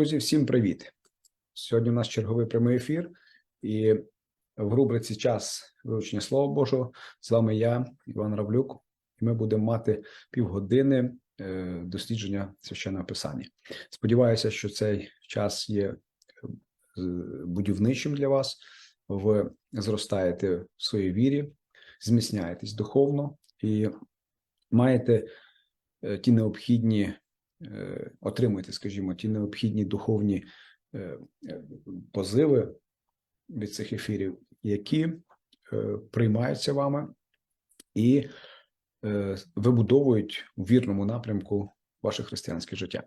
Друзі, всім привіт! Сьогодні у нас черговий прямий ефір, і в рубриці Час вивчення Слова Божого з вами я, Іван Равлюк, і ми будемо мати півгодини е, дослідження священного писання. Сподіваюся, що цей час є е, будівничим для вас. Ви зростаєте в своїй вірі, зміцняєтесь духовно і маєте е, ті необхідні отримуєте, скажімо, ті необхідні духовні е, е, позиви від цих ефірів, які е, приймаються вами і е, вибудовують у вірному напрямку ваше християнське життя.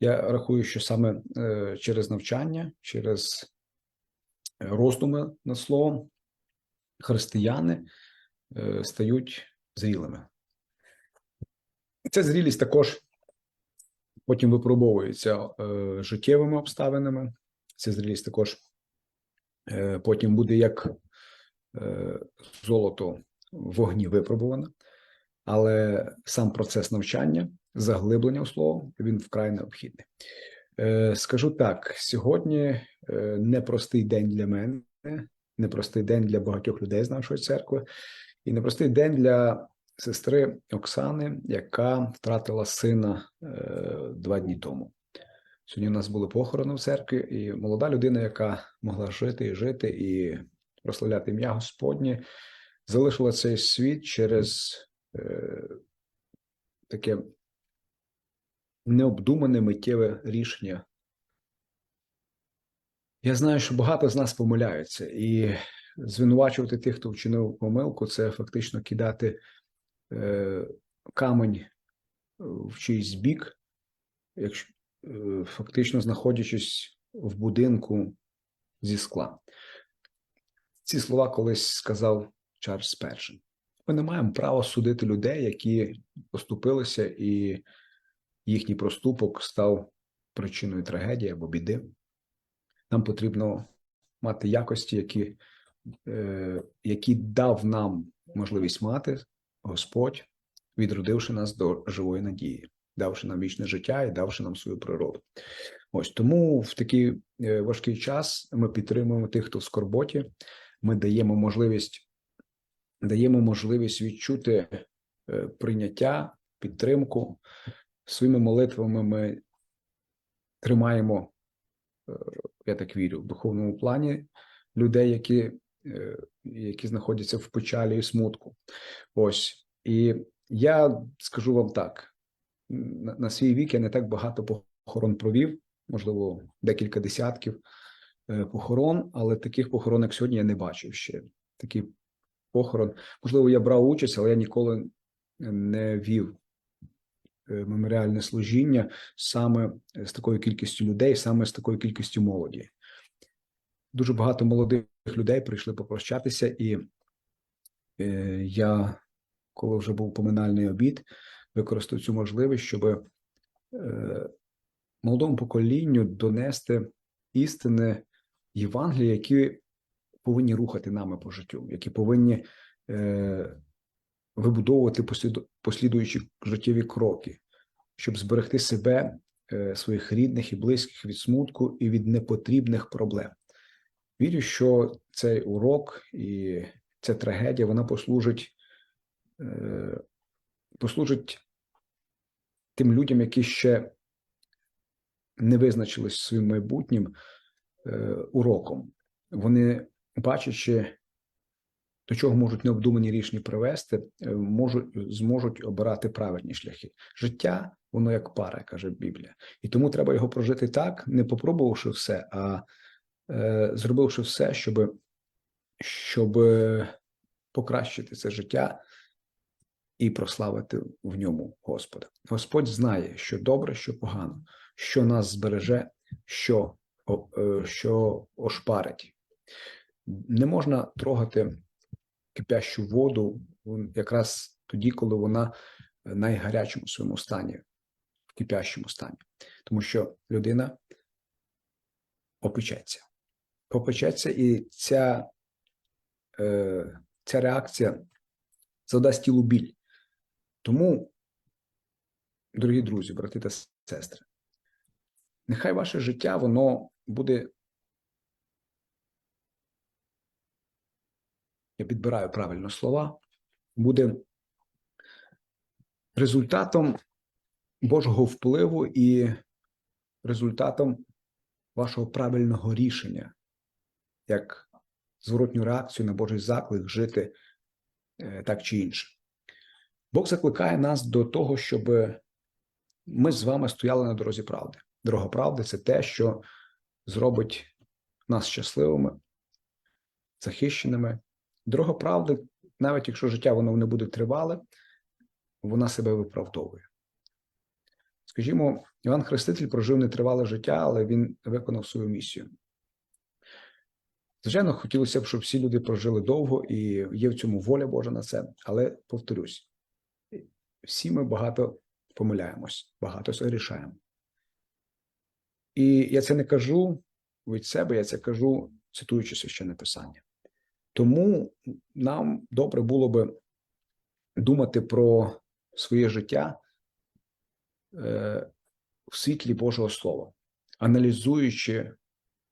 Я рахую, що саме е, через навчання, через роздуми над словом, християни е, стають зрілими. Ця зрілість також потім випробовується е, життєвими обставинами. Ця зрілість також е, потім буде як е, золото в вогні випробувана, але сам процес навчання, заглиблення у слово, він вкрай необхідний. Е, скажу так: сьогодні е, непростий день для мене, непростий день для багатьох людей з нашої церкви, і непростий день для сестри Оксани, яка втратила сина е, два дні тому. Сьогодні у нас були похорони в церкві, і молода людина, яка могла жити і жити і прославляти ім'я Господнє, залишила цей світ через е, таке необдумане миттєве рішення. Я знаю, що багато з нас помиляються, і звинувачувати тих, хто вчинив помилку, це фактично кидати камень в чийсь бік, якщо е, фактично знаходячись в будинку зі скла. Ці слова колись сказав Чарльз І. Ми не маємо права судити людей, які поступилися, і їхній проступок став причиною трагедії або біди. Нам потрібно мати якості, які, е, які дав нам можливість мати Господь, відродивши нас до живої надії, давши нам вічне життя і давши нам свою природу. Ось тому в такий е, важкий час ми підтримуємо тих, хто в скорботі. Ми даємо можливість, даємо можливість відчути е, прийняття, підтримку. Своїми молитвами ми тримаємо, е, я так вірю, в духовному плані людей, які які знаходяться в печалі і смутку. Ось і я скажу вам так: на, на свій вік я не так багато похорон провів, можливо, декілька десятків е, похорон, але таких похорон, як сьогодні, я не бачив ще. Такий похорон. Можливо, я брав участь, але я ніколи не вів е, меморіальне служіння саме з такою кількістю людей, саме з такою кількістю молоді. Дуже багато молодих людей прийшли попрощатися, і е, я, коли вже був поминальний обід, використав цю можливість, щоб е, молодому поколінню донести істини Євангелія, які повинні рухати нами по життю, які повинні е, вибудовувати послідуючі життєві кроки, щоб зберегти себе, своїх рідних і близьких від смутку і від непотрібних проблем. Вірю, що цей урок і ця трагедія вона послужить, е, послужить тим людям, які ще не визначились своїм майбутнім е, уроком. Вони, бачачи, до чого можуть необдумані рішення привести, е, можуть зможуть обирати правильні шляхи. Життя, воно як пара, каже Біблія, і тому треба його прожити так, не попробувавши все, а зробивши все, щоб щоб покращити це життя і прославити в ньому Господа. Господь знає, що добре, що погано, що нас збереже, що, е, що ошпарить. Не можна трогати кипящу воду якраз тоді, коли вона в найгарячому своєму стані, в кипящому стані, тому що людина опечеться попечеться, і ця, е, ця реакція задасть тілу біль. Тому, дорогі друзі, брати та сестри, Нехай ваше життя воно буде. Я підбираю правильно слова, буде результатом Божого впливу і результатом вашого правильного рішення, як зворотню реакцію на Божий заклик жити е, так чи інше. Бог закликає нас до того, щоб ми з вами стояли на дорозі правди. Дорога правди це те, що зробить нас щасливими, захищеними. Дорога правди, навіть якщо життя воно не буде тривале, вона себе виправдовує. Скажімо, Іван Хреститель прожив нетривале життя, але він виконав свою місію. Звичайно, хотілося б, щоб всі люди прожили довго і є в цьому воля Божа на це. Але повторюсь, всі ми багато помиляємось, багато рішаємо. І я це не кажу від себе, я це кажу, цитуючи священне писання. Тому нам добре було би думати про своє життя е, в світлі Божого Слова, аналізуючи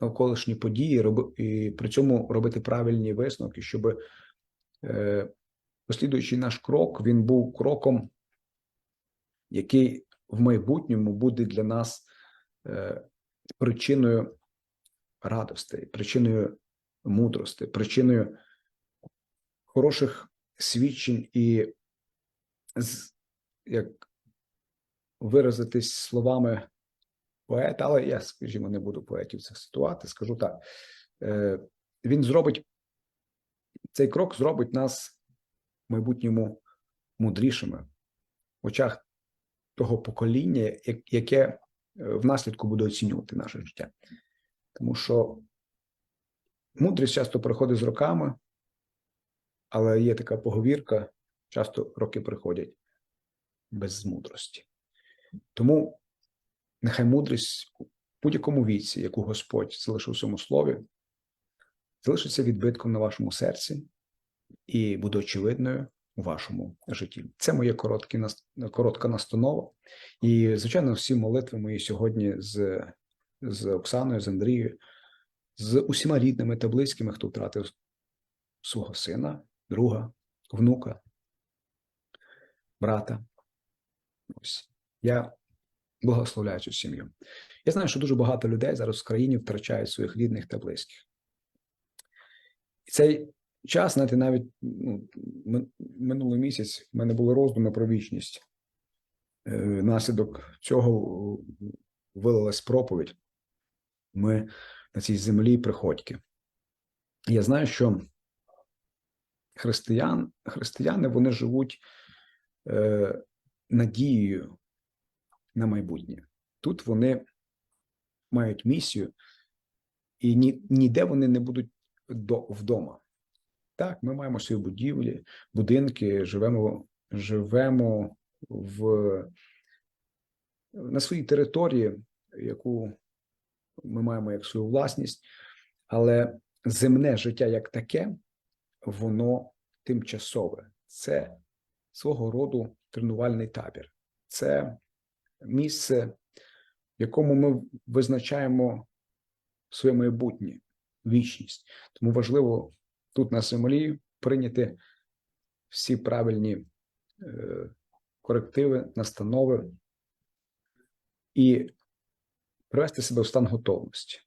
навколишні події, і при цьому робити правильні висновки, щоб е, послідуючий наш крок, він був кроком, який в майбутньому буде для нас е, причиною радостей, причиною мудрости, причиною хороших свідчень і, як виразитись словами поета, але я, скажімо, не буду поетів цих цитувати, скажу так. Е, він зробить цей крок зробить нас в майбутньому мудрішими в очах того покоління, яке е, внаслідку буде оцінювати наше життя. Тому що мудрість часто приходить з роками, але є така поговірка, часто роки приходять без мудрості. Тому нехай мудрість у будь-якому віці, яку Господь залишив у своєму слові, залишиться відбитком на вашому серці і буде очевидною у вашому житті. Це моє коротке, коротка настанова. І, звичайно, всі молитви мої сьогодні з, з Оксаною, з Андрією, з усіма рідними та близькими, хто втратив свого сина, друга, внука, брата. Ось я благословляю цю сім'ю. Я знаю, що дуже багато людей зараз в країні втрачають своїх рідних та близьких. І цей час, знаєте, навіть ну, минулий місяць в мене були роздуми про вічність. Е, наслідок цього вилилась проповідь. Ми на цій землі приходьки. Я знаю, що християн, християни вони живуть е, надією на майбутнє. Тут вони мають місію, і ні, ніде вони не будуть до, вдома. Так, ми маємо свої будівлі, будинки, живемо живемо в, на своїй території, яку ми маємо як свою власність, але земне життя як таке, воно тимчасове. Це свого роду тренувальний табір. Це місце, в якому ми визначаємо своє майбутнє, вічність. Тому важливо тут на землі прийняти всі правильні е, корективи, настанови і привести себе в стан готовності.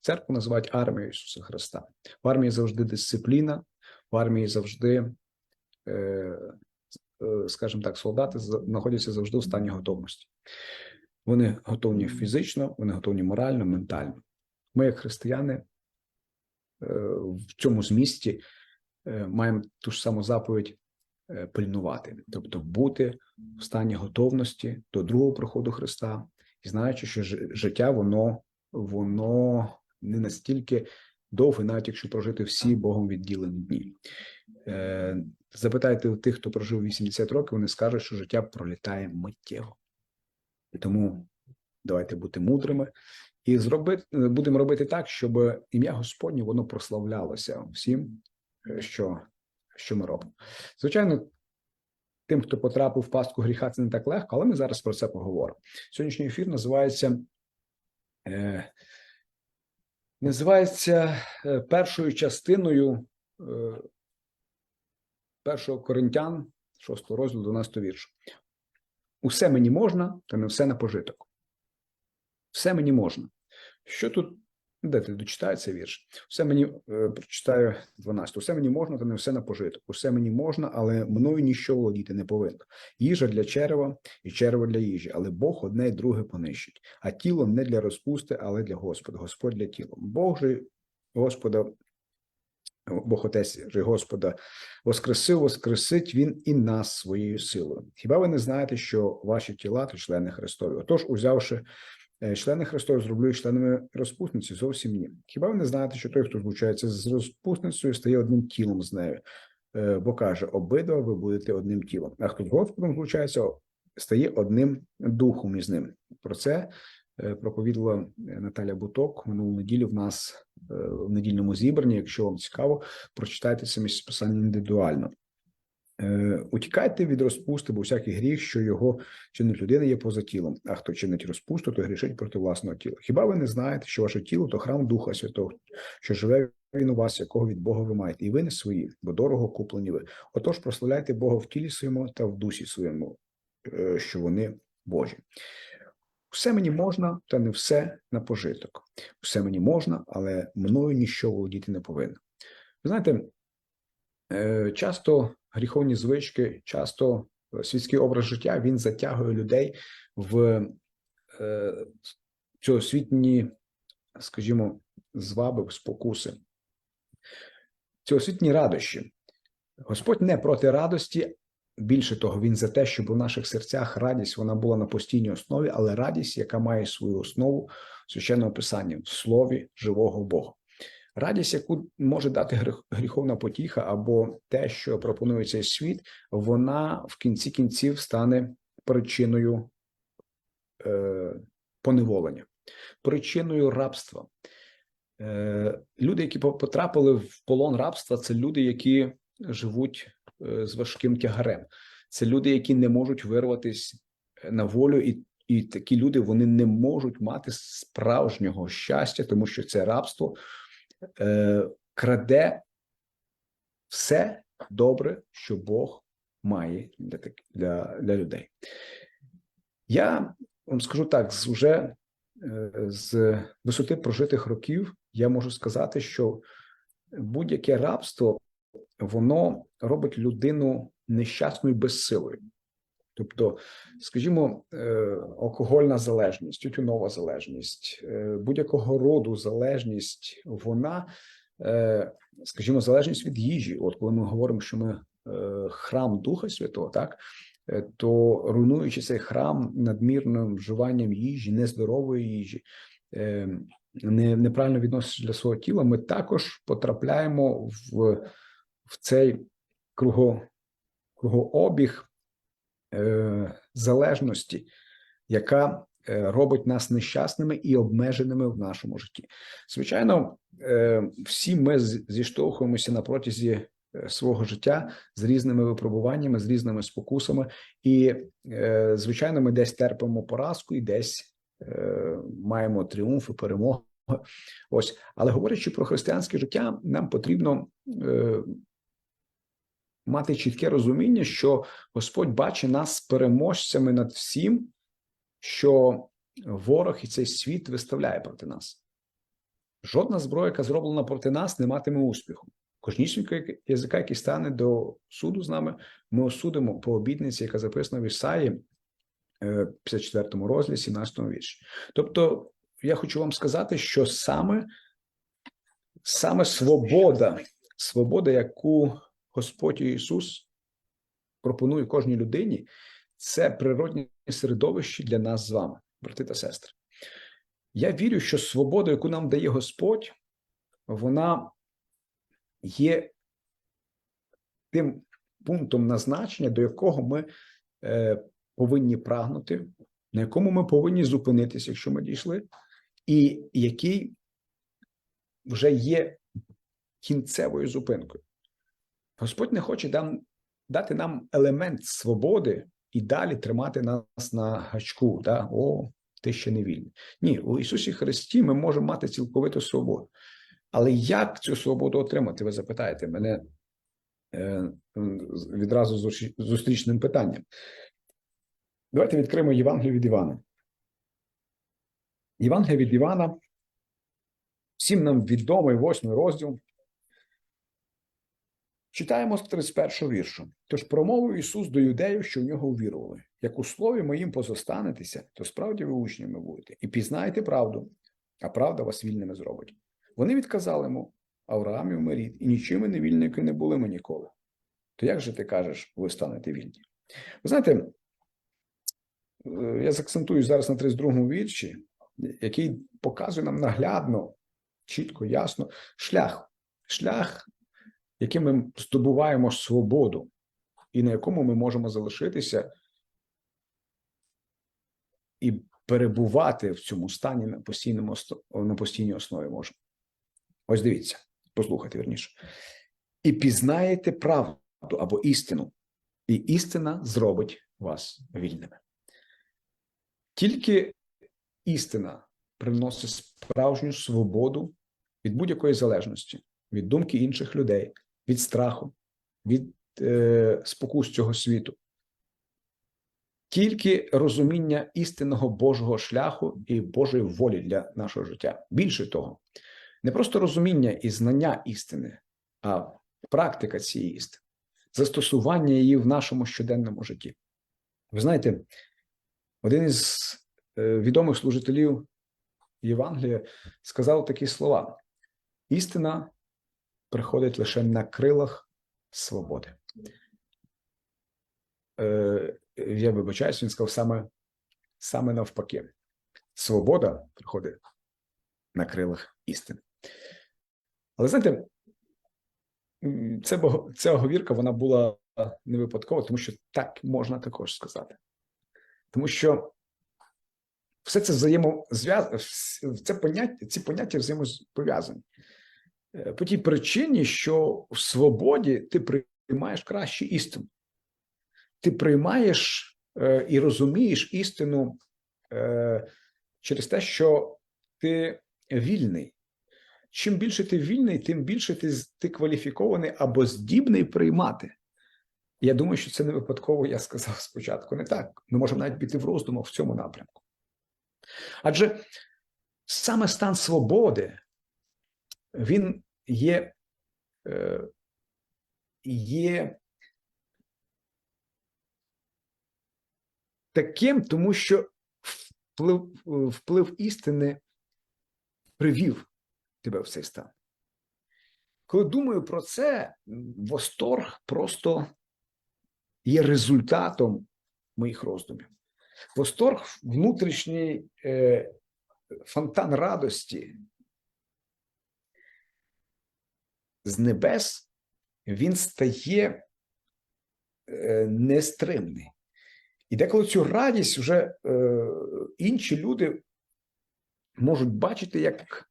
Церкву називають армією Ісуса Христа. В армії завжди дисципліна, в армії завжди, е, скажімо так, солдати знаходяться завжди в стані готовності. Вони готовні фізично, вони готовні морально, ментально. Ми, як християни, е, в цьому змісті маємо ту ж саму заповідь пильнувати, тобто бути в стані готовності до другого приходу Христа, і знаючи, що життя воно воно не настільки довге, навіть якщо прожити всі Богом відділені дні. Е, Запитайте у тих, хто прожив 80 років, вони скажуть, що життя пролітає миттєво. Тому давайте бути мудрими і зробити, будемо робити так, щоб ім'я Господнє воно прославлялося всім, е, що, що ми робимо. Звичайно, тим, хто потрапив в пастку гріха, це не так легко, але ми зараз про це поговоримо. Сьогоднішній ефір називається е, називається е, першою частиною е, першого Коринтян, 6 розділу, 12 вірш. Усе мені можна, та не все на пожиток. Все мені можна. Що тут? Де ти дочитаю цей вірш? Все мені е, прочитаю 12. Усе мені можна, та не все на пожиток. Усе мені можна, але мною ніщо володіти не повинно. Їжа для черева і черево для їжі, але Бог одне й друге понищить. А тіло не для розпусти, але для Господа. Господь для тіла. Бог же Господа, Бог Отець Господа воскресив, воскресить Він і нас своєю силою. Хіба ви не знаєте, що ваші тіла то члени Христові? Отож, узявши е, члени Христові, зроблю членами розпусниці, зовсім ні. Хіба ви не знаєте, що той, хто злучається з розпусницею, стає одним тілом з нею? Е, Бо каже, обидва ви будете одним тілом. А хто з Господом злучається, стає одним духом із ним. Про це е, проповідала Наталя Буток минулу неділю в нас в недільному зібранні. Якщо вам цікаво, прочитайте це місце писання індивідуально. Е, Утікайте від розпусти, бо всякий гріх, що його чинить людина, є поза тілом. А хто чинить розпусту, то грішить проти власного тіла. Хіба ви не знаєте, що ваше тіло то храм Духа Святого, що живе він у вас, якого від Бога ви маєте, і ви не свої, бо дорого куплені ви. Отож, прославляйте Бога в тілі своєму та в дусі своєму, е, що вони Божі. Все мені можна, та не все на пожиток. Все мені можна, але мною ніщо володіти не повинно. Ви знаєте, е, часто гріховні звички, часто е, світський образ життя він затягує людей в е, цьогосвітні, скажімо, зваби, спокуси, цьогосвітні радощі. Господь не проти радості, більше того, він за те, щоб у наших серцях радість вона була на постійній основі, але радість, яка має свою основу в священному писанні, в слові живого Бога. Радість, яку може дати гріховна потіха, або те, що пропонує цей світ, вона в кінці кінців стане причиною е, поневолення, причиною рабства. Е, люди, які по- потрапили в полон рабства, це люди, які живуть з важким тягарем. Це люди, які не можуть вирватися на волю, і, і такі люди вони не можуть мати справжнього щастя, тому що це рабство е, краде все добре, що Бог має для, для, для людей. Я вам скажу так: з уже е, з висоти прожитих років я можу сказати, що будь-яке рабство воно робить людину нещасною безсилою. Тобто, скажімо, е, алкогольна залежність, тютюнова залежність, е, будь-якого роду залежність, вона, е, скажімо, залежність від їжі. От коли ми говоримо, що ми храм Духа Святого, так то руйнуючи цей храм надмірним вживанням їжі, нездорової їжі, неправильно відноситься до свого тіла, ми також потрапляємо в, в цей круго, кругообіг е, залежності, яка е, робить нас нещасними і обмеженими в нашому житті. Звичайно, е, всі ми зіштовхуємося на протязі свого життя з різними випробуваннями, з різними спокусами, і, звичайно, ми десь терпимо поразку і десь маємо тріумф і перемогу. Ось, але говорячи про християнське життя, нам потрібно мати чітке розуміння, що Господь бачить нас переможцями над всім, що ворог і цей світ виставляє проти нас. Жодна зброя, яка зроблена проти нас, не матиме успіху. Кожнісінько язика, який стане до суду з нами, ми осудимо по обідниці, яка записана в Ісаї, е, 54 розділі, 17 вірші. Тобто, я хочу вам сказати, що саме, саме свобода, свобода, яку Господь Ісус пропонує кожній людині, це природне середовище для нас з вами, брати та сестри. Я вірю, що свобода, яку нам дає Господь, вона є тим пунктом назначення, до якого ми е, повинні прагнути, на якому ми повинні зупинитися, якщо ми дійшли, і який вже є кінцевою зупинкою. Господь не хоче дам, дати нам елемент свободи і далі тримати нас на гачку. Да? О, ти ще не вільний. Ні, у Ісусі Христі ми можемо мати цілковиту свободу. Але як цю свободу отримати? Ви запитаєте мене е, відразу зустріч- зустрічним питанням. Давайте відкриємо Євангелію від Івана. Євангелія від Івана. Всім нам відомий восьмий розділ. Читаємо з 31 віршу. Тож промовив Ісус до юдеїв, що в нього увірували. Як у слові моїм позостанетеся, то справді ви учнями будете, і пізнаєте правду, а правда вас вільними зробить. Вони відказали йому, Авраамів ми рід, і нічими не вільники не були ми ніколи. То як же ти кажеш, ви станете вільні? Ви знаєте, е, я заакцентую зараз на 32-му вірші, який показує нам наглядно, чітко, ясно, шлях, шлях, яким ми здобуваємо свободу, і на якому ми можемо залишитися і перебувати в цьому стані на постійному ост- на постійній основі можемо. Ось дивіться, послухайте вірніше. І пізнаєте правду або істину, і істина зробить вас вільними. Тільки істина приносить справжню свободу від будь-якої залежності, від думки інших людей, від страху, від е, спокус цього світу. Тільки розуміння істинного Божого шляху і Божої волі для нашого життя. Більше того, не просто розуміння і знання істини, а практика цієї істини, застосування її в нашому щоденному житті. Ви знаєте, один із е, відомих служителів Євангелія сказав такі слова: істина приходить лише на крилах свободи. Е, я вибачаюсь, він сказав саме, саме навпаки. Свобода приходить на крилах істини. Але знаєте, це, ця оговірка вона була не випадкова, тому що так можна також сказати. Тому що все це взаємозв'язано, це поняття, ці поняття взаємопов'язані. Е, По тій причині, що в свободі ти приймаєш кращу істину. Ти приймаєш е, і розумієш істину е, через те, що ти вільний. Чим більше ти вільний, тим більше ти, ти кваліфікований або здібний приймати. Я думаю, що це не випадково я сказав спочатку. Не так. Ми можемо навіть піти в роздумах в цьому напрямку. Адже саме стан свободи, він є, е, є таким, тому що вплив, вплив істини привів тебе в цей стан. Коли думаю про це, восторг просто є результатом моїх роздумів. Восторг внутрішній е, фонтан радості з небес, він стає е, нестримний. І деколи цю радість вже е, інші люди можуть бачити як,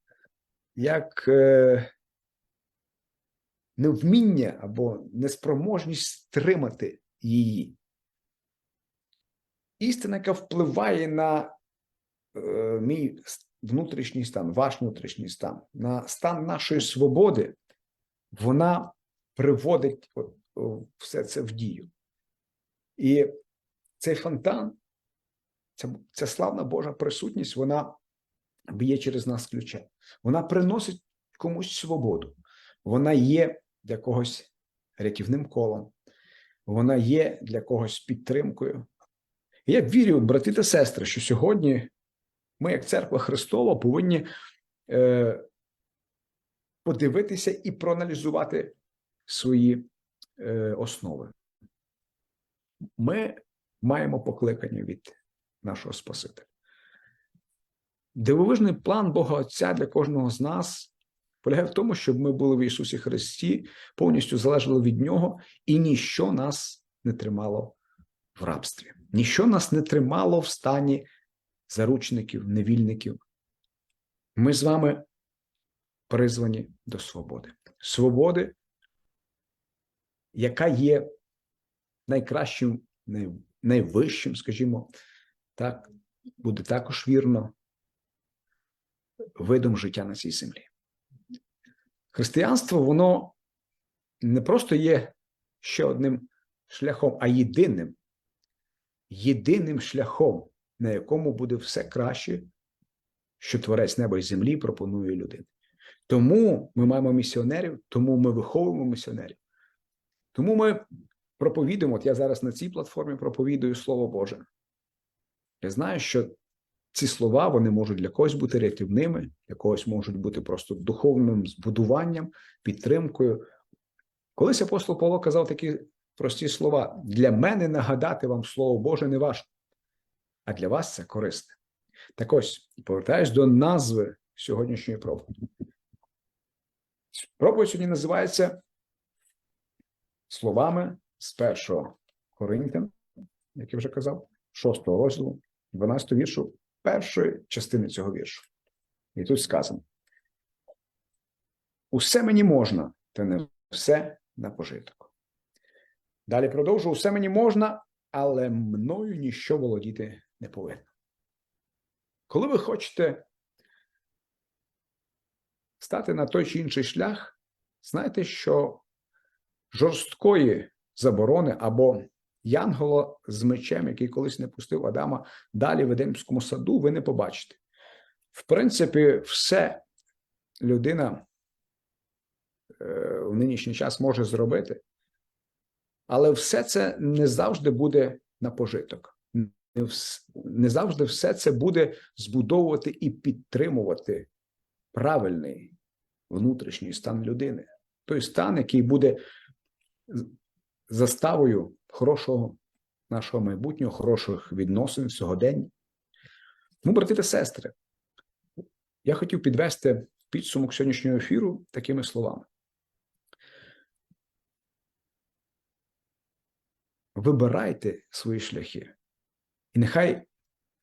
як е, невміння або неспроможність стримати її. Істина, яка впливає на мій внутрішній стан, ваш внутрішній стан, на стан нашої свободи, вона приводить о, все це в дію. І цей фонтан, ця, ця славна Божа присутність, вона б'є через нас ключем. Вона приносить комусь свободу. Вона є для когось рятівним колом, вона є для когось підтримкою. І я вірю, брати та сестри, що сьогодні ми, як церква Христова, повинні е, подивитися і проаналізувати свої е, основи. Ми маємо покликання від нашого Спасителя. Дивовижний план Бога Отця для кожного з нас полягає в тому, щоб ми були в Ісусі Христі, повністю залежали від Нього, і ніщо нас не тримало в рабстві. Ніщо нас не тримало в стані заручників, невільників. Ми з вами призвані до свободи. Свободи, яка є найкращим, найвищим, скажімо, так, буде також вірно видом життя на цій землі. Християнство, воно не просто є ще одним шляхом, а єдиним, єдиним шляхом, на якому буде все краще, що творець неба і землі пропонує людині. Тому ми маємо місіонерів, тому ми виховуємо місіонерів. Тому ми проповідуємо. От я зараз на цій платформі проповідую Слово Боже. Я знаю, що ці слова вони можуть для когось бути рятівними, для когось можуть бути просто духовним збудуванням, підтримкою. Колись апостол Павло казав такі прості слова: для мене нагадати вам Слово Боже не важко, а для вас це корисне. Так ось, повертаюсь до назви сьогоднішньої проповіді. Проповідь сьогодні називається словами з першого Коринтян, як я вже казав, шостого розділу, 12 віршу, першої частини цього віршу. І тут сказано: усе мені можна, та не все на пожиток. Далі продовжу: усе мені можна, але мною ніщо володіти не повинно. Коли ви хочете стати на той чи інший шлях, знайте, що жорсткої заборони або янгола з мечем, який колись не пустив Адама далі в Едемському саду, ви не побачите. В принципі, все людина е, в нинішній час може зробити, але все це не завжди буде на пожиток. Не завжди все це буде збудовувати і підтримувати правильний внутрішній стан людини. Той стан, який буде заставою хорошого нашого майбутнього, хороших відносин сьогодення. Ну, брати та сестри, я хотів підвести підсумок сьогоднішнього ефіру такими словами. Вибирайте свої шляхи. І нехай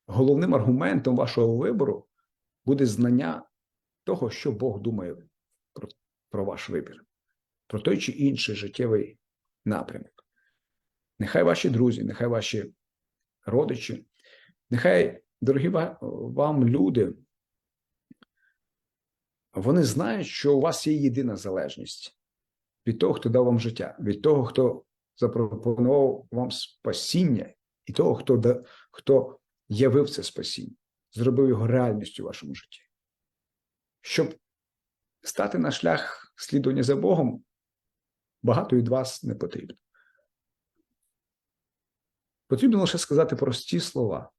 головним аргументом вашого вибору буде знання того, що Бог думає про, про ваш вибір, про той чи інший життєвий напрямок. Нехай ваші друзі, нехай ваші родичі, нехай, дорогі вам люди, вони знають, що у вас є єдина залежність від того, хто дав вам життя, від того, хто запропонував вам спасіння, і того, хто, хто явив це спасіння, зробив його реальністю у вашому житті. Щоб стати на шлях слідування за Богом, багато від вас не потрібно. Потрібно лише сказати прості слова.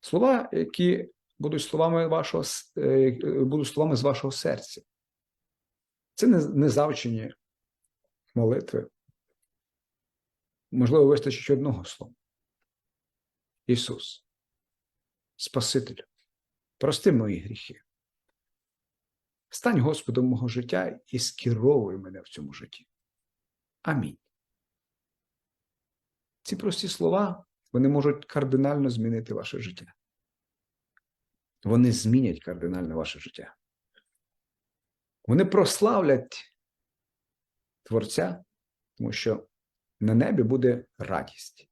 Слова, які будуть словами вашого е, будуть словами з вашого серця. Це не, завчені молитви. Можливо, вистачить одного слова. Ісус, Спасителю, прости мої гріхи. Стань Господом мого життя і скеровуй мене в цьому житті. Амінь. Ці прості слова вони можуть кардинально змінити ваше життя. Вони змінять кардинально ваше життя. Вони прославлять Творця, тому що на небі буде радість.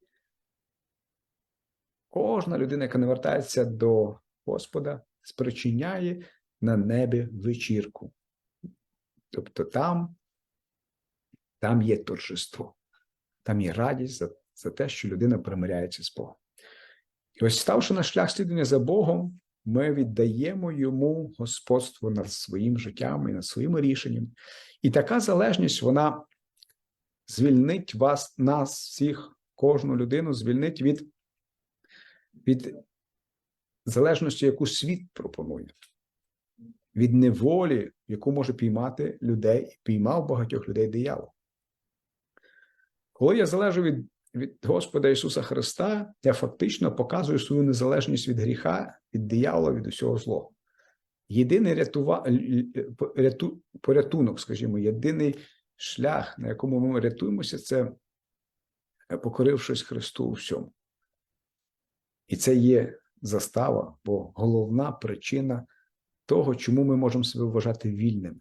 Кожна людина, яка не вертається до Господа, спричиняє на небі вечірку. Тобто там, там є торжество, там є радість за, за те, що людина примиряється з Богом. І ось ставши на шлях слідування за Богом, ми віддаємо йому господство над своїм життям і над своїми рішеннями. І така залежність, вона звільнить вас, нас, всіх, кожну людину, звільнить від, від залежності, яку світ пропонує, від неволі, яку може піймати людей, і піймав багатьох людей диявол. Коли я залежу від, від Господа Ісуса Христа, я фактично показую свою незалежність від гріха, від диявола, від усього злого. Єдиний рятува... ряту... порятунок, скажімо, єдиний шлях, на якому ми рятуємося, це покорившись Христу у всьому. І це є застава, бо головна причина того, чому ми можемо себе вважати вільними.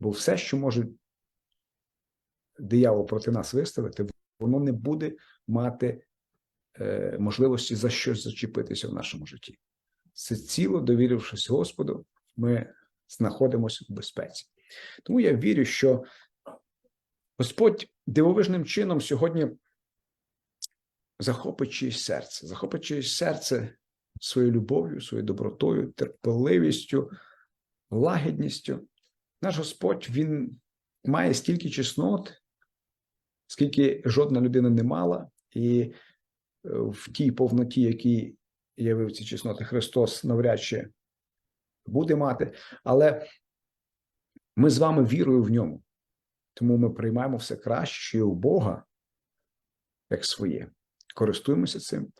Бо все, що може диявол проти нас виставити, воно не буде мати е, можливості за щось зачепитися в нашому житті. Це ціло довірившись Господу, ми знаходимося в безпеці. Тому я вірю, що Господь дивовижним чином сьогодні захопить чиєсь серце, захопить чиєсь серце своєю любов'ю, своєю добротою, терпеливістю, лагідністю. Наш Господь Він має стільки чеснот, скільки жодна людина не мала, і е, в тій повноті, якій явив ці чесноти, Христос навряд чи буде мати, але ми з вами вірою в ньому. Тому ми приймаємо все краще у Бога як своє. Користуємося цим,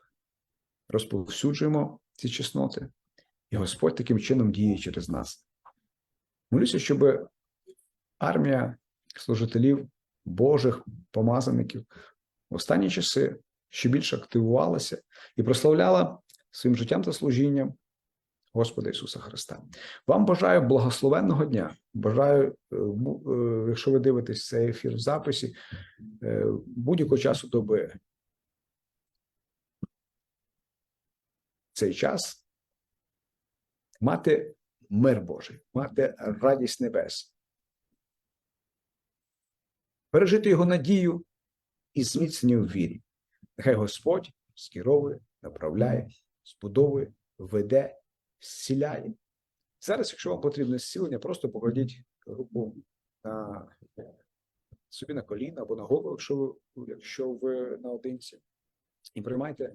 розповсюджуємо ці чесноти, і Господь таким чином діє через нас. Молюся, щоб армія служителів Божих помазаників в останні часи ще більше активувалася і прославляла своїм життям та служінням Господа Ісуса Христа. Вам бажаю благословенного дня. Бажаю, е, е, якщо ви дивитесь цей ефір в записі, е, будь-якого часу доби цей час мати мир Божий, мати радість небес, пережити його надію і зміцнення в вірі. Нехай Господь скеровує, направляє, збудовує, веде, зціляє. Зараз, якщо вам потрібне зцілення, просто покладіть руку на собі на коліна або на голову, якщо ви, якщо ви наодинці, і приймайте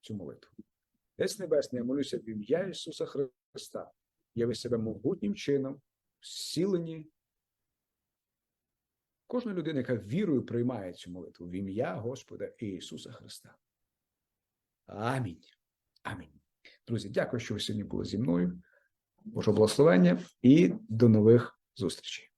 цю молитву. Десь Небесний, я молюся в ім'я Ісуса Христа. Яви себе могутнім чином, зцілені. Кожна людина, яка вірою приймає цю молитву в ім'я Господа Ісуса Христа. Амінь. Амінь. Друзі, дякую, що ви сьогодні були зі мною. Божого благословення і до нових зустрічей.